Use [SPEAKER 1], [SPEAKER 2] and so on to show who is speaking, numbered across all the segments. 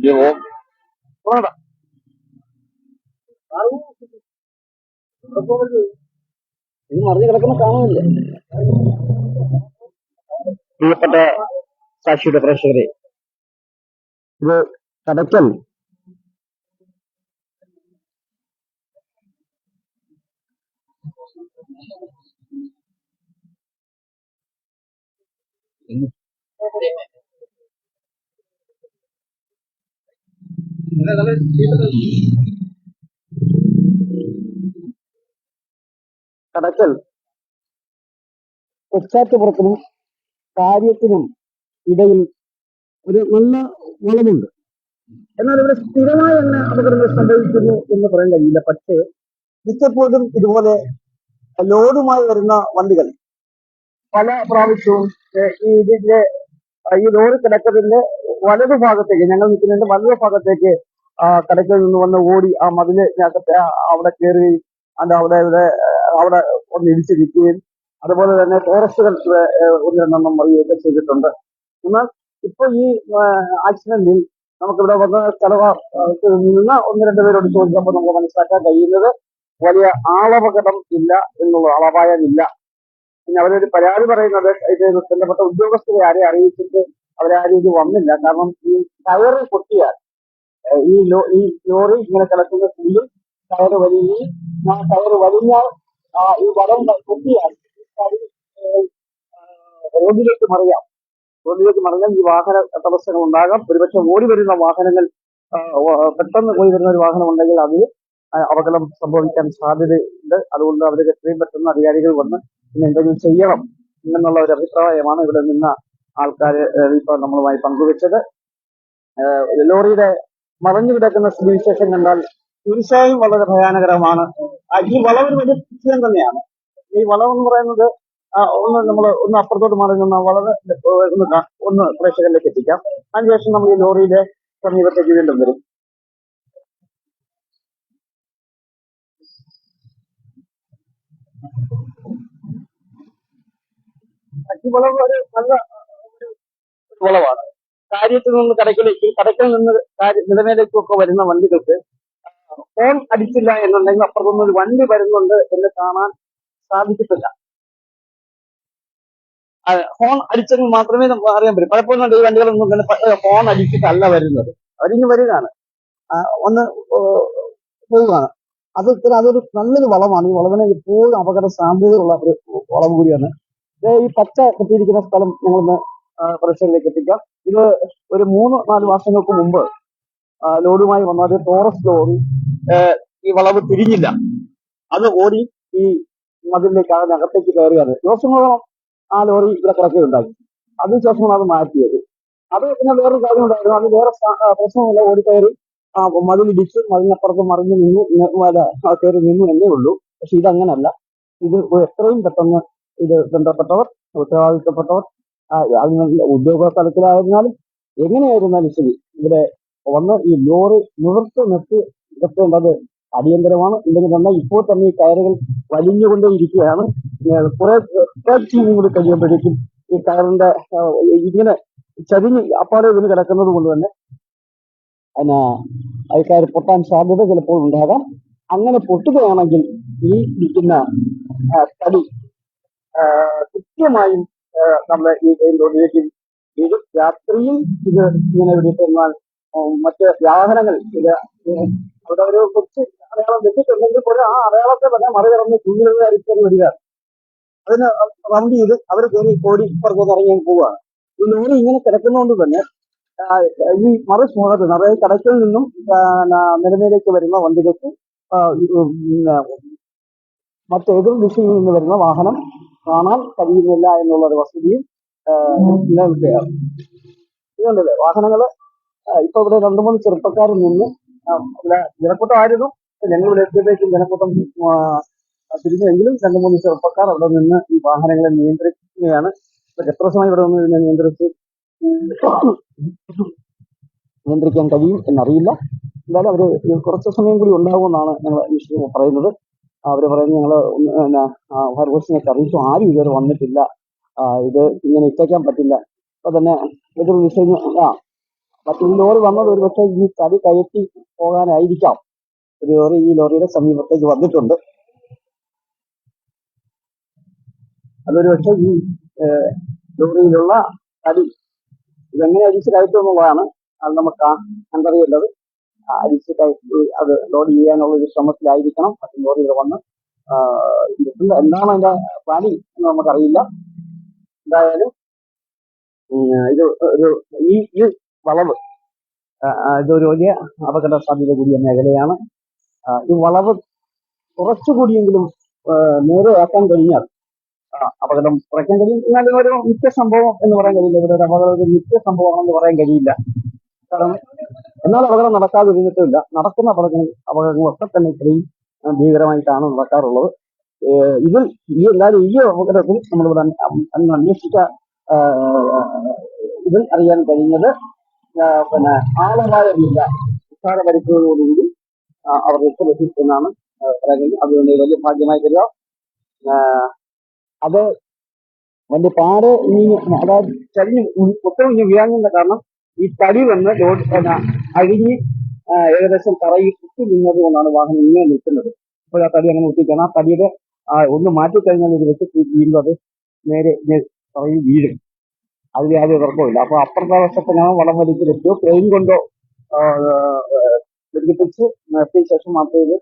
[SPEAKER 1] ഇത് nada.
[SPEAKER 2] ഇത് മറിഞ്ഞു കിടക്കുന്ന കാണുന്നില്ല
[SPEAKER 1] പ്രിയപ്പെട്ട സാക്ഷിയുടെ പ്രേക്ഷകരെ ഇത് കടക്കൽ കടക്കൽ. കൊച്ചാറ്റുപുറത്തിനും കാര്യത്തിനും ഇടയിൽ ഒരു നല്ല വളമുണ്ട്. എന്നാൽ ഇവിടെ സ്ഥിരമായി തന്നെ അപകടങ്ങൾ സംഭവിക്കുന്നു എന്ന് പറയാൻ കഴിയില്ല. പക്ഷേ മിക്കപ്പോഴും ഇതുപോലെ ലോഡുമായി വരുന്ന വണ്ടികൾ. പല പ്രാവശ്യവും ഇതിന്റെ ഈ ലോറി കിടക്കത്തിന്റെ വലതു ഭാഗത്തേക്ക് ഞങ്ങൾ നിൽക്കുന്നതിന്റെ വലതു ഭാഗത്തേക്ക് കടക്കിൽ നിന്ന് വന്ന് ഓടി ആ മതിലിനകത്തെ അവിടെ കയറുകയും അത് അവിടെ ഇവിടെ അവിടെ ഒന്ന് ഇടിച്ചു നിൽക്കുകയും അതുപോലെ തന്നെ ഫോറസ്റ്റുകൾ ഒന്ന് രണ്ടെണ്ണം അറിയുകയൊക്കെ ചെയ്തിട്ടുണ്ട്. എന്നാൽ ഇപ്പൊ ഈ ആക്സിഡന്റിൽ നമുക്കിവിടെ വന്ന സ്ഥലവ നിന്ന് ഒന്ന് രണ്ട് പേരോട് ചോദിച്ചപ്പോൾ നമുക്ക് മനസ്സിലാക്കാൻ കഴിയുന്നത് വലിയ ആളപകടം ഇല്ല എന്നുള്ള ആളപായം ഇല്ല. പിന്നെ അവരൊരു പരാതി പറയുന്നത് ഇത് ബന്ധപ്പെട്ട ഉദ്യോഗസ്ഥരെ ആരെ അറിയിച്ചിട്ട് അവരാരും ഇത് വന്നില്ല. കാരണം ഈ ടയറ് പൊട്ടിയാൽ ഈ ലോ ഈ ലോറി ഇങ്ങനെ കിടക്കുന്ന സ്ഥിതിയിൽ ടയറ് വലിയും ആ ടയറ് വലിഞ്ഞാൽ ഈ വടം പൊട്ടിയാൽ റോഡിലേക്ക് മറിയാം. റോഡിലേക്ക് മറിഞ്ഞാൽ ഈ വാഹന തടസ്സങ്ങൾ ഉണ്ടാകാം. ഒരുപക്ഷെ ഓടി വരുന്ന വാഹനങ്ങൾ പെട്ടെന്ന് ഓടി വരുന്ന ഒരു വാഹനം ഉണ്ടെങ്കിൽ അതിൽ അപകടം സംഭവിക്കാൻ സാധ്യതയുണ്ട്. അതുകൊണ്ട് അവർക്ക് എത്രയും പെട്ടെന്ന് അധികാരികൾ വന്ന് ഇനി എന്തെങ്കിലും ചെയ്യണം എന്നുള്ള ഒരു അഭിപ്രായമാണ് ഇവിടെ നിന്ന ആൾക്കാർ ഇപ്പൊ നമ്മളുമായി പങ്കുവെച്ചത്. ലോറിയുടെ മറഞ്ഞു കിടക്കുന്ന സ്ഥിതിവിശേഷം കണ്ടാൽ തീർച്ചയായും വളരെ ഭയാനകരമാണ്. ഈ വളവ് വലിയ വിഷയം തന്നെയാണ്. ഈ വളവ് എന്ന് പറയുന്നത് ഒന്ന് നമ്മൾ ഒന്ന് അപ്പുറത്തോട്ട് മാറി വളരെ ഒന്ന് ഒന്ന് പ്രേക്ഷകരിലേക്ക് എത്തിക്കാം. അതിനുശേഷം നമ്മൾ ഈ ലോറിയുടെ സമീപത്തേക്ക് വീണ്ടും വരും. വളവ് ഒരു നല്ല ഒരു വളവാണ്. കാര്യത്തിൽ നിന്ന് കടക്കിലേക്ക് കടക്കിൽ നിന്ന് നിലമേലേക്കൊക്കെ വരുന്ന വണ്ടികൾക്ക് ഫോൺ അടിച്ചില്ല എന്നുണ്ടെങ്കിൽ അപ്പുറത്തുനിന്ന് ഒരു വണ്ടി വരുന്നുണ്ട് എന്ന് കാണാൻ സാധിച്ചിട്ടില്ല ഫോൺ അടിച്ചെങ്കിൽ മാത്രമേ നമുക്ക് അറിയാൻ പറ്റൂ. പലപ്പോഴും ഈ വണ്ടികളൊന്നും ഇങ്ങനെ ഫോൺ അടിച്ചിട്ടല്ല വരുന്നത്. അവരിഞ്ഞ് വരികയാണ്. ഒന്ന് പോവുകയാണ് അത് അതൊരു നല്ലൊരു വളമാണ്. ഈ വളവിനെ എപ്പോഴും അപകട സാധ്യതയുള്ള ഒരു വളവ് കൂടിയാണ്. ഈ പച്ച കെട്ടിയിരിക്കുന്ന സ്ഥലം ഞങ്ങളൊന്ന് പ്രേക്ഷകരിലേക്ക് എത്തിക്കാം. ഇത് ഒരു മൂന്ന് നാല് മാസങ്ങൾക്ക് മുമ്പ് ലോഡുമായി വന്ന. ഒരു ടോറസ് ലോറി ഈ വളവ് തിരിഞ്ഞില്ല. അത് ഓടി ഈ മതിലിലേക്ക് അതിനകത്തേക്ക് കയറിയത്. ദിവസങ്ങളോളം ആ ലോറി ഇവിടെ കിടക്കുകയുണ്ടായി. അതിനുശേഷമാണ് അത് മാറ്റിയത്. അത് പിന്നെ വേറൊരു കാര്യം ഉണ്ടായിരുന്നു. അത് വേറെ പ്രശ്നമില്ല. ഓടി കയറി ആ മതിലിടിച്ച്. മതിലിനപ്പുറത്ത് മറിഞ്ഞ് നിന്നു വല കയറി നിന്നു എന്നേ ഉള്ളൂ. പക്ഷെ ഇതങ്ങനല്ല. ഇത് എത്രയും പെട്ടെന്ന് ഇത് ബന്ധപ്പെട്ടവർ ഉത്തരവാദിത്തപ്പെട്ടവർ ഉദ്യോഗ തലത്തിലായിരുന്നാലും എങ്ങനെയായിരുന്നാലും ശരി ഇവിടെ വന്ന് ഈ ലോറി നിവർത്തി നിർത്തി നിർത്തേണ്ടത് അടിയന്തരമാണ്. ഇല്ലെങ്കിൽ തന്നെ ഇപ്പോൾ തന്നെ ഈ കയറുകൾ വലിഞ്ഞുകൊണ്ടേ ഇരിക്കുകയാണ് കുറെ ടീമും കൂടി കഴിയുമ്പോഴേക്കും ഈ കയറിന്റെ ഇങ്ങനെ ചരിഞ്ഞ് അപ്പാടെ വീണ് കിടക്കുന്നത് കൊണ്ട് തന്നെ പിന്നെ കയർ പൊട്ടാൻ സാധ്യത ചിലപ്പോൾ ഉണ്ടാകാം. അങ്ങനെ പൊട്ടുകയാണെങ്കിൽ ഈ ഇരിക്കുന്ന തടി കൃത്യമായും ആ, നമ്മുടെ ഈ റോഡിലേക്ക് വീഴും രാത്രിയും ഇത് ഇങ്ങനെ വിളിച്ചെന്നാൽ മറ്റ് വാഹനങ്ങൾ ഇത് അവിടെ ഒരു കൊച്ച് അടയാളം വെച്ചിട്ടുണ്ടെങ്കിൽ പോലും ആ അടയാളത്തെ തന്നെ മറികടന്ന് കുഞ്ഞിലുള്ള വരികയാണ് വരിക. അതിന് റൗണ്ട് ചെയ്ത് അവർ കയറി കോടി പുറത്തോട്ട് ഇറങ്ങി പോവുകയാണ് ഈ ലോറി ഇങ്ങനെ കിടക്കുന്നതുകൊണ്ട് തന്നെ ഈ ഈ മറുഭാഗത്ത് നിറയെ കടക്കിൽ നിന്നും ആ, ന- നിലമേലേക്ക് വരുന്ന വണ്ടികൾക്ക് മറ്റേതൊരു ദിശയിൽ നിന്ന് വരുന്ന വാഹനം കാണാൻ കഴിയുന്നില്ല എന്നുള്ള ഒരു വസ്തുതയും നിലനിൽക്കുകയാണ്. ഇതുണ്ടല്ലേ വാഹനങ്ങൾ ആ, ഇപ്പൊ ഇവിടെ രണ്ടു മൂന്ന് ചെറുപ്പക്കാരിൽ നിന്ന് ഇവിടെ ജനക്കൂട്ടമായിരുന്നു ഞങ്ങൾ ഇവിടെ എത്തിയപ്പോഴേക്കും ജനക്കൂട്ടം തിരിഞ്ഞെങ്കിലും രണ്ടു മൂന്ന് ചെറുപ്പക്കാർ അവിടെ നിന്ന് ഈ വാഹനങ്ങളെ നിയന്ത്രിക്കുകയാണ്. എത്ര സമയം ഇവിടെ നിന്ന് ഇതിനെ നിയന്ത്രിച്ച് നിയന്ത്രിക്കാൻ കഴിയും എന്നറിയില്ല. എന്തായാലും അവർ കുറച്ച് സമയം കൂടി ഉണ്ടാകുമെന്നാണ് ഞങ്ങൾ പറയുന്നത്. അവർ പറയുന്നത് ഞങ്ങൾ പിന്നെ ഫയർഫോഴ്സിനെ അറിയിച്ചു. ആരും ഇതുവരെ വന്നിട്ടില്ല. ഇത് ഇങ്ങനെ ഇട്ടേക്കാൻ പറ്റില്ല. അപ്പൊ തന്നെ എതിർ വിഷയം ആ മറ്റൊരു ലോറി വന്നത് ഒരു പക്ഷേ ഈ തടി കയറ്റി പോകാനായിരിക്കാം. ഒരു ലോറി ഈ ലോറിയുടെ സമീപത്തേക്ക് വന്നിട്ടുണ്ട്. അതൊരു പക്ഷേ ഈ ലോറിയിലുള്ള തടി ഇതെങ്ങനെ അരിച്ച് കയറ്റും എന്നുള്ളതാണ് അത് നമുക്ക് കണ്ടറിയേണ്ടത്. അരിച്ച് അത് ലോഡ് ചെയ്യാനുള്ള ഒരു ശ്രമത്തിലായിരിക്കണം. പക്ഷെ ലോറി ഇവിടെ വന്ന് എന്താണ് അതിന്റെ പ്ലാനിങ് എന്ന് നമുക്കറിയില്ല. എന്തായാലും ഇത് ഒരു ഈ ഈ വളവ് ഇതൊരു വലിയ അപകട സാധ്യത കൂടിയ മേഖലയാണ്. ഈ വളവ് കുറച്ചുകൂടിയെങ്കിലും നേരെയാക്കാൻ കഴിഞ്ഞാൽ അപകടം കുറയ്ക്കാൻ കഴിയും. എന്നാലും ഒരു നിത്യ സംഭവം എന്ന് പറയാൻ കഴിയില്ല. ഇവിടെ ഒരു അപകടം ഒരു നിത്യ സംഭവമാണെന്ന് പറയാൻ കഴിയില്ല. കാരണം എന്നാൽ അപകടം നടക്കാതിരുന്നിട്ടില്ല നടക്കുന്ന അപകടങ്ങൾ അപകടങ്ങളൊക്കെ തന്നെ ഇത്രയും ഭീകരമായിട്ടാണ് നടക്കാറുള്ളത് ഇതിൽ ഈ എല്ലാവരും ഈ അപകടത്തിൽ നമ്മളിവിടെ അന്വേഷിച്ച ഇതിൽ അറിയാൻ കഴിഞ്ഞത് പിന്നെ ആളപായമില്ല നിസ്സാര പരിക്കുകളോടുകൂടി അവർ രക്ഷപ്പെട്ടിരിക്കുന്നതാണ് പറയുന്നത് അതുകൊണ്ട് വലിയ ഭാഗ്യമായി കരുതാം ആ, അത് വലിയ പാട് ഇനി അതായത് ചരിഞ്ഞ് ഇനി വീഴാനുള്ള കാരണം ഈ തടി വന്ന് ലോഡ് പിന്നെ അഴിഞ്ഞ് ഏകദേശം തറയിൽ കുത്തി നിന്നത് കൊണ്ടാണ് വാഹനം ഇങ്ങനെ നിൽക്കുന്നത്. അപ്പോൾ ആ തടി അങ്ങനെ നിർത്തിക്കാണ് ആ തടിയുടെ ഒന്ന് മാറ്റിക്കഴിഞ്ഞാൽ ഒരു വെച്ച് അത് നേരെ തറയിൽ വീഴും. അതിൽ യാതൊരു തർക്കമില്ല അപ്പൊ അപ്പുറത്തെ വശത്തിനാണ് വളം വലിച്ച് ട്രെയിൻ കൊണ്ടോ ബന്ധിപ്പിച്ച് നിർത്തിയ ശേഷം മാത്രമേ ഇത്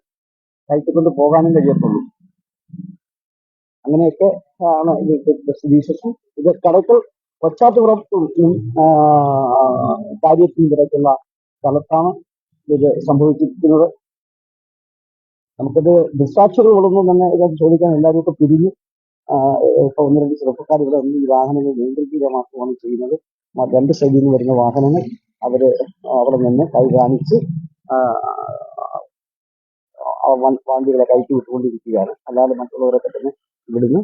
[SPEAKER 1] കയറ്റിക്കൊണ്ട് പോകാനും കഴിയത്തുള്ളൂ. അങ്ങനെയൊക്കെ ആണ് ഇത് സ്ഥിതിവിശേഷം. ഇത് കടക്കൽ കൊച്ചാറ്റുപുറം കാര്യത്തിന് കിടക്കുന്ന സ്ഥലത്താണ് ഇത് സംഭവിച്ചിരിക്കുന്നത്. നമുക്കിത് ദൃസാക്ഷികളൊന്നും തന്നെ ഇത് ചോദിക്കാൻ എല്ലാവരും ഒക്കെ പിരിഞ്ഞു ഇപ്പൊ ഒന്ന് രണ്ട് ചെറുപ്പക്കാർ ഇവിടെ ഒന്ന് ഈ വാഹനങ്ങൾ നിയന്ത്രിക്കുക മാത്രമാണ് ചെയ്യുന്നത്. രണ്ട് സൈഡിൽ നിന്ന് വരുന്ന വാഹനങ്ങൾ അവർ അവിടെ നിന്ന് കൈ കാണിച്ച് വണ്ടികളെ കയറ്റി വിട്ടുകൊണ്ടിരിക്കുകയാണ്. അല്ലാതെ മറ്റുള്ളവരൊക്കെ തന്നെ ഇവിടുന്ന്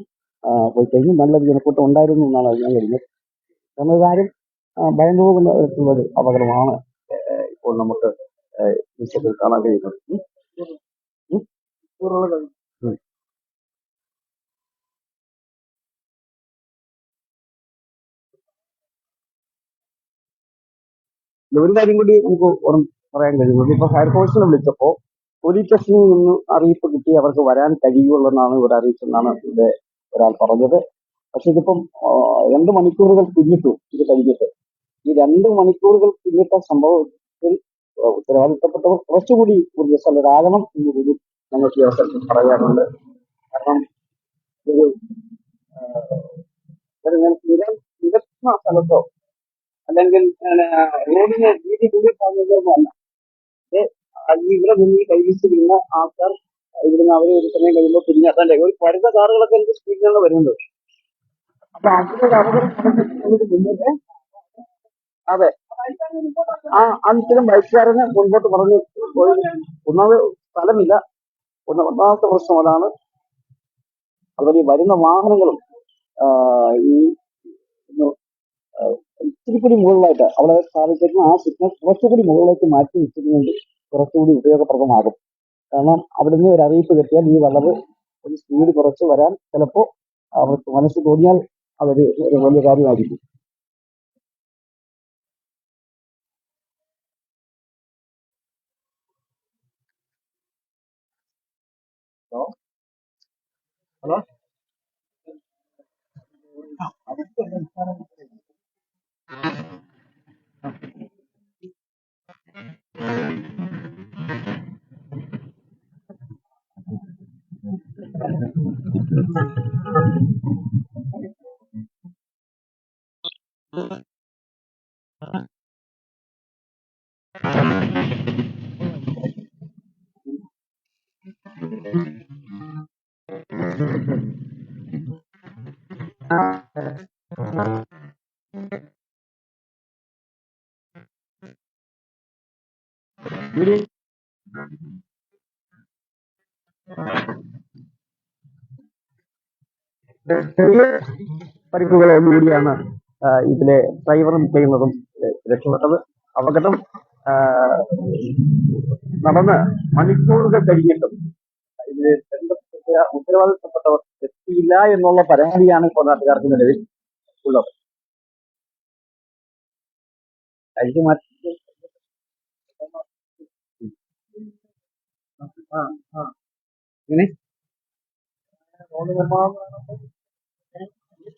[SPEAKER 1] പോയി കഴിഞ്ഞ് നല്ലൊരു ജനക്കൂട്ടം ഉണ്ടായിരുന്നു എന്നാണ് അറിയാൻ കഴിഞ്ഞത് കാരണം ഇതാരും ആ, ഭയം തോന്നുന്ന തരത്തിലുള്ള അപകടമാണ്. ഇപ്പോൾ നമുക്ക് ദൃശ്യത്തിൽ കാണാൻ കഴിയുന്നത് ഒരു കാര്യം കൂടി നമുക്ക് പറയാൻ കഴിയുന്നത്. ഇപ്പൊ ഫയർഫോഴ്സിനെ വിളിച്ചപ്പോ പോലീസ് സ്റ്റേഷനിൽ നിന്ന് അറിയിപ്പ് കിട്ടി അവർക്ക് വരാൻ കഴിയുള്ളൂ ഇവിടെ അറിയിച്ചെന്നാണ് ഇവിടെ ഒരാൾ പറഞ്ഞത്. പക്ഷെ ഇതിപ്പം രണ്ട് മണിക്കൂറുകൾ പിന്നിട്ടു. ഇത് കഴിഞ്ഞിട്ട്. ഈ രണ്ട് മണിക്കൂറുകൾ പിന്നിട്ട ആ, ഉത്തരവാദിത്തപ്പെട്ടവർ കുറച്ചുകൂടി ഊർജസ്വലരാകണം എന്ന് കൂടി നമുക്ക് ഈ അവസരത്തിൽ പറയാറുണ്ട് കാരണം ഒരു നിര- സ്ഥലത്തോ അല്ലെങ്കിൽ റോഡിനെ വീതി കൂടി ഈ ഇവിടെ നിന്ന് ഈ കൈവീശി വീണ ആൾക്കാർ ഇവിടുന്ന് അവർ ഒരു സമയം കഴിയുമ്പോൾ പിന്നെ അതല്ലേ ഒരു വരുന്ന കാറുകളൊക്കെ എനിക്ക് സ്പീഡിലാണ് വരുന്നത്? അപ്പൊ അതിനൊരു അപകടം മുന്നേ അതെ. ആ അന്നിത്തരം ബൈക്കുകാരന് മുൻപോട്ട് പറഞ്ഞു ഒന്നാമത് സ്ഥലമില്ല. ഒന്ന് ഒന്നാമത്തെ പ്രശ്നം അതാണ്. അതുപോലെ ഈ വരുന്ന വാഹനങ്ങളും ഈ ഇത്തിരി കൂടി മുകളിലായിട്ട് അവിടെ സ്ഥാപിച്ചിരുന്ന ആ സിഗ്നൽ കുറച്ചുകൂടി മുകളിലേക്ക് മാറ്റി വെച്ചിരുന്നെങ്കിൽ കുറച്ചുകൂടി ഉപയോഗപ്രദമാകും. കാരണം അവിടെ നിന്ന് ഒരു അറിയിപ്പ് കിട്ടിയാൽ ഈ വളവ് ഒരു സ്പീഡ് കുറച്ച് വരാൻ ചിലപ്പോൾ അവർക്ക് മനസ്സ് തോന്നിയാൽ അതൊരു വലിയ കാര്യമായിരിക്കും. ഹലോ ഇവിടെ ചെറിയ പരിക്കുകളോടുകൂടിയാണ് ഇതിലെ ഡ്രൈവറും ചെയ്യുന്നതും രക്ഷപ്പെട്ടത്. അപകടം നടന്ന് മണിക്കൂറുകൾ കഴിഞ്ഞിട്ടും ബന്ധപ്പെട്ട ഉത്തരവാദിത്തപ്പെട്ടവർ എത്തിയില്ല എന്നുള്ള പരാതിയാണ് ഇപ്പോൾ നാട്ടുകാർക്ക് നിലവിൽ ഉള്ളത്. അഴിച്ചു മാറ്റി ഇങ്ങനെ റോഡ് നിർമ്മാണം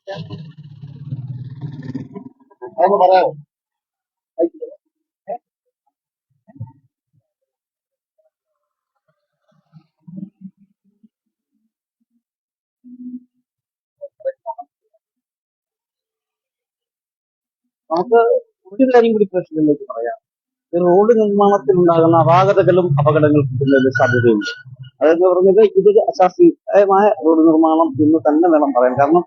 [SPEAKER 1] അതൊന്ന് പറയാമോ. നമുക്ക് ഒരു കാര്യം കൂടി പ്രശ്നത്തിലേക്ക് പറയാം റോഡ് നിർമ്മാണത്തിലുണ്ടാകുന്ന അപാകതകളും അപകടങ്ങളും കിട്ടുന്നതിന് സാധ്യതയുണ്ട് അതെന്ന് പറഞ്ഞത് ഇതൊരു അശാസ്ത്രീയമായ റോഡ് നിർമ്മാണം എന്ന് തന്നെ വേണം പറയാൻ കാരണം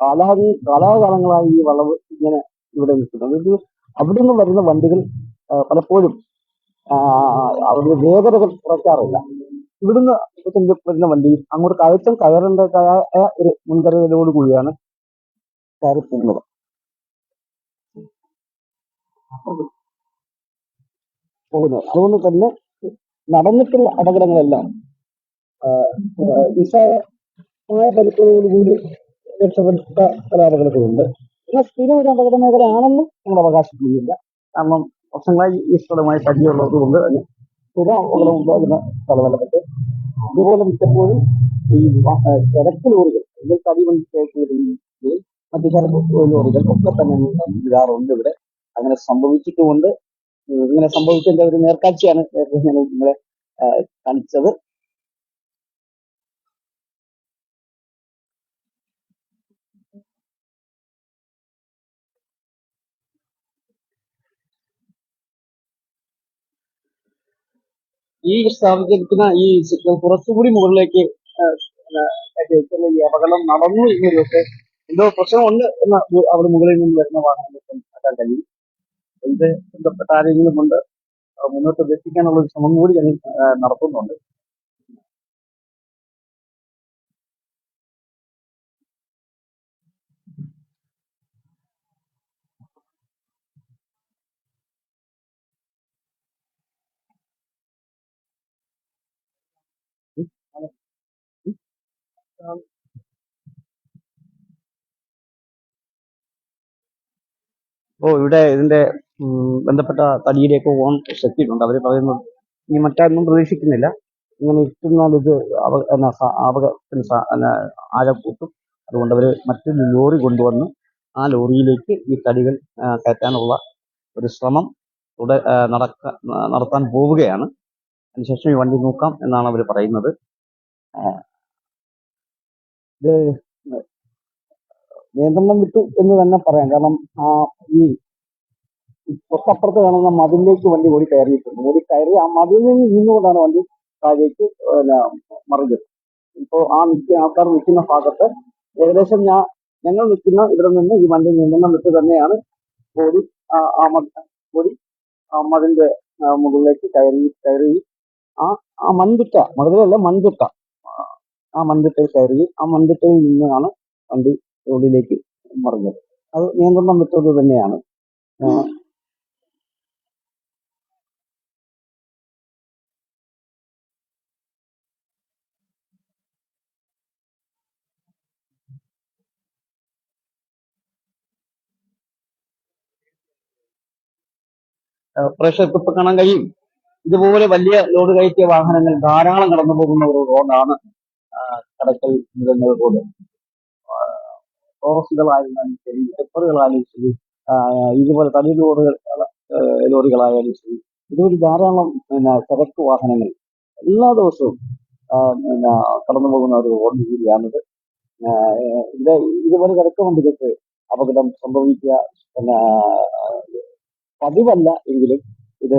[SPEAKER 1] കാലാതി കാലാകാലങ്ങളായി ഈ വളവ് ഇങ്ങനെ ഇവിടെ നിൽക്കുന്നത് അവിടെ നിന്ന് വരുന്ന വണ്ടികൾ പലപ്പോഴും അവരുടെ വേഗതകൾ കുറയ്ക്കാറില്ല. ഇവിടുന്ന് വരുന്ന വണ്ടി അങ്ങോട്ട് കയറ്റം കയറേണ്ടതായ ഒരു മുൻകരുതലോട് കൂടിയാണ് കയറി പോകുന്നത്. പോകുന്നത്. അതുകൊണ്ട് തന്നെ നടന്നിട്ടുള്ള അപകടങ്ങളെല്ലാം നിസ്സാരമായ പരിക്കുകളോടുകൂടി രക്ഷപ്പെട്ട പല അപകടങ്ങളുണ്ട് എന്നാൽ സ്ഥിരം ഒരു അപകട മേഖലയാണെന്നും നമ്മൾ അവകാശപ്പെടുന്നില്ല. കാരണം വർഷങ്ങളായി ഈ സ്ഥലമായി ഉണ്ട് കൊണ്ട് തന്നെ സ്ഥിരം അപകടം ഉണ്ടാകുന്ന സ്ഥലമല്ലപ്പെട്ട് അതുപോലെ മിക്കപ്പോഴും ഈ തിരക്ക് ലോറികൾ അല്ലെങ്കിൽ തടിവണ്ടി മറ്റു ചരക്ക് ലോറികൾ ഒക്കെ തന്നെ വിടാറുണ്ട് ഇവിടെ. അങ്ങനെ സംഭവിച്ചിട്ടുമുണ്ട്. ഇങ്ങനെ സംഭവിച്ചതിന്റെ ഒരു നേർക്കാഴ്ചയാണ് നേരത്തെ ഞാൻ നിങ്ങളെ കാണിച്ചത്. ഈ സ്ഥാപിച്ചിരിക്കുന്ന ഈ സിഗ്നൽ കുറച്ചുകൂടി മുകളിലേക്ക് ഈ അപകടം നടന്നു എന്നൊക്കെ എന്തോ പ്രശ്നമുണ്ട് എന്ന അവിടെ മുകളിൽ നിന്ന് വരുന്ന വാഹനങ്ങൾക്ക് മനസ്സിലാക്കാൻ കഴിയും. എന്ത് ബന്ധപ്പെട്ട ആരെങ്കിലും കൊണ്ട് മുന്നോട്ട് എത്തിക്കാനുള്ള ഒരു ശ്രമം കൂടി ഞങ്ങൾ നടത്തുന്നുണ്ട്. ഓ ഇവിടെ ഇതിന്റെ ബന്ധപ്പെട്ട തടിയുടെയൊക്കെ ഓൺ ശക്തിയിട്ടുണ്ട് അവർ പറയുന്നു ഇനി മറ്റൊന്നും പ്രതീക്ഷിക്കുന്നില്ല. ഇങ്ങനെ ഇട്ടുന്നാൽ ഇത് അപകടത്തിന് ആഴം കൂട്ടും? അതുകൊണ്ട് അവർ മറ്റൊരു ലോറി കൊണ്ടുവന്ന് ആ ലോറിയിലേക്ക് ഈ തടികൾ കയറ്റാനുള്ള ഒരു ശ്രമം തുട നടക്ക നടത്താൻ പോവുകയാണ്. അതിനുശേഷം ഈ വണ്ടി നോക്കാം എന്നാണ് അവർ പറയുന്നത്. ഇത് നിയന്ത്രണം വിട്ടു എന്ന് തന്നെ പറയാം. കാരണം ആ ഈ തൊട്ടപ്പുറത്ത് കാണുന്ന മതിലേക്ക് വണ്ടി ഓടി കയറിയിട്ടുണ്ട്. ഓടി കയറി ആ മതിലിൽ നിന്ന് നിന്നുകൊണ്ടാണ് വണ്ടി താഴേക്ക് മറിഞ്ഞത്. ഇപ്പോൾ ആ നിൽക്കുന്ന ആൾക്കാർ നിൽക്കുന്ന ഭാഗത്ത് ഏകദേശം ഞാൻ ഞങ്ങൾ നിൽക്കുന്ന ഇവിടെ നിന്ന് ഈ വണ്ടി നിയന്ത്രണം വിട്ട് തന്നെയാണ് ഓടി ആ ഓടി ആ മതിലിന്റെ മുകളിലേക്ക് കയറി കയറി ആ ആ മൺതിട്ട മതിലല്ല മൺതിട്ട. ആ മൺതിട്ടയിൽ കയറി ആ മൺതിട്ടയിൽ നിന്നാണ് വണ്ടി റോഡിലേക്ക് മറിഞ്ഞത്. അത് നിയന്ത്രണം വിട്ടത് തന്നെയാണ്. പ്രേക്ഷകർക്ക് ഇപ്പൊ കാണാൻ കഴിയും. ഇതുപോലെ വലിയ ലോഡ് കയറ്റിയ വാഹനങ്ങൾ ധാരാളം കടന്നു പോകുന്ന ഒരു റോഡാണ് കടക്കൽ മൃഗങ്ങൾ റോഡ് ടോറസുകളായിരുന്നാലും ശരി ടെപ്പറുകളായാലും ശരി ഇതുപോലെ തടി ലോറികൾ ലോറികളായാലും ശരി ഇതുവഴി ധാരാളം പിന്നെ ചരക്ക് വാഹനങ്ങൾ എല്ലാ ദിവസവും പിന്നെ കടന്നു പോകുന്ന ഒരു റോഡ് കൂടിയാണിത്. ഇവിടെ ഇത് ഇതുപോലെ ചരക്ക് വണ്ടികൾക്ക് അപകടം സംഭവിക്കുക പിന്നെ പതിവല്ല എങ്കിലും ഇത്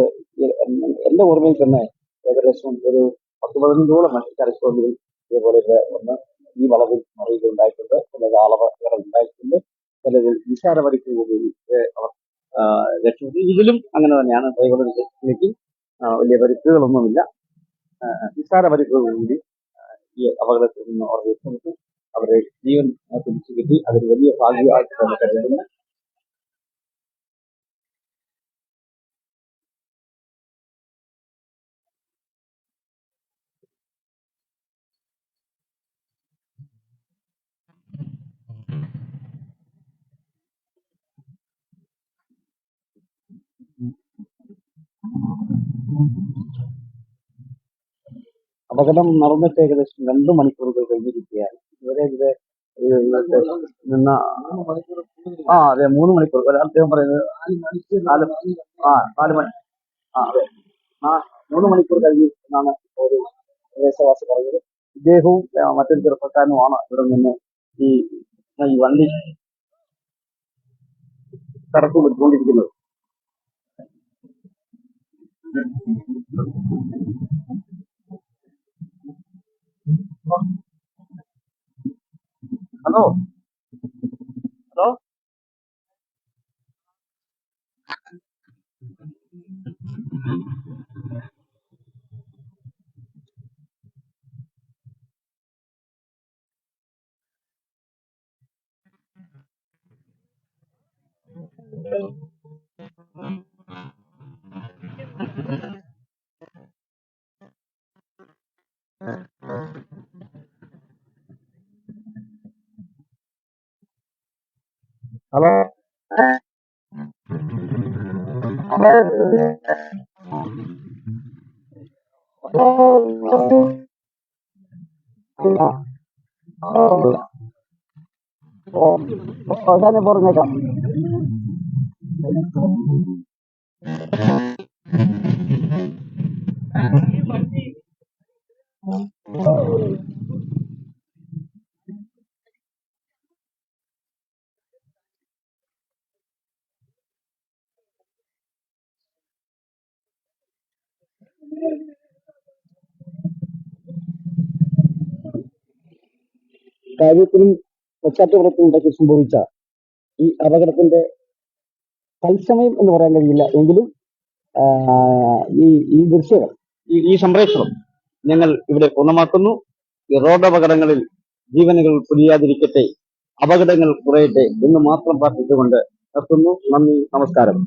[SPEAKER 1] എന്റെ ഓർമ്മയിൽ തന്നെ ഏകദേശം ഒരു പത്ത് പതിനഞ്ചോളം ചരക്ക് വണ്ടികൾ ഇതേപോലെ ഇവിടെ ഒന്ന് ഈ വളവിൽ മറിയുക ഉണ്ടായിട്ടുണ്ട് ചിലത് ആളവകൾ ഉണ്ടായിട്ടുണ്ട് ചിലതിൽ നിസ്സാര പരിക്ക് കൂടി അവർ രക്ഷപ്പെട്ടു. ഇതിലും അങ്ങനെ തന്നെയാണ് ഡ്രൈവറുടെ രക്ഷയിലേക്ക് വലിയ പരിക്കുകളൊന്നുമില്ല. നിസ്സാര പരിക്കുകൾ കൂടി ഈ അപകടത്തിൽ നിന്ന് അവർ രക്ഷപ്പെട്ടു അവരെ ജീവൻ തിരിച്ചു കിട്ടി. അതൊരു വലിയ ഭാഗ്യമായിട്ട് തന്നെ കരുതുന്നു. അപകടം നടന്നിട്ട് ഏകദേശം രണ്ടു മണിക്കൂറുകൾ കഴിഞ്ഞിരിക്കുകയാണ്. ഇവരെ ഇത് നിന്ന ആ അതെ മൂന്ന് മണിക്കൂർ. അദ്ദേഹം പറയുന്നത് ആ നാല് മണി ആ അതെ. മൂന്ന് മണിക്കൂർ കഴിഞ്ഞു എന്നാണ് ഒരു പ്രദേശവാസി പറഞ്ഞത്. ഇദ്ദേഹവും മറ്റൊരു ചെറുപ്പക്കാരനുമാണ് ഇവിടെ നിന്ന് ഈ ഈ വണ്ടി കടത്തി വിട്ടുകൊണ്ടിരിക്കുന്നത് ഹലോ ഹലോ ഹലോ ഞാൻ പറഞ്ഞേക്കാം കാര്യത്തിനും പശ്ചാത്തലത്തിനും ഇടയ്ക്ക് സംഭവിച്ച ഈ അപകടത്തിന്റെ തത്സമയം എന്ന് പറയാൻ കഴിയില്ല. എങ്കിലും ഈ ഈ ദൃശ്യങ്ങൾ ഈ സംപ്രേഷണം ഞങ്ങൾ ഇവിടെ പൂർണമാക്കുന്നു. ഈ റോഡ് അപകടങ്ങളിൽ ജീവനുകൾ പുതിയാതിരിക്കട്ടെ അപകടങ്ങൾ കുറയട്ടെ എന്ന് മാത്രം പ്രാർത്ഥിച്ചുകൊണ്ട് നിർത്തുന്നു. നന്ദി നമസ്കാരം.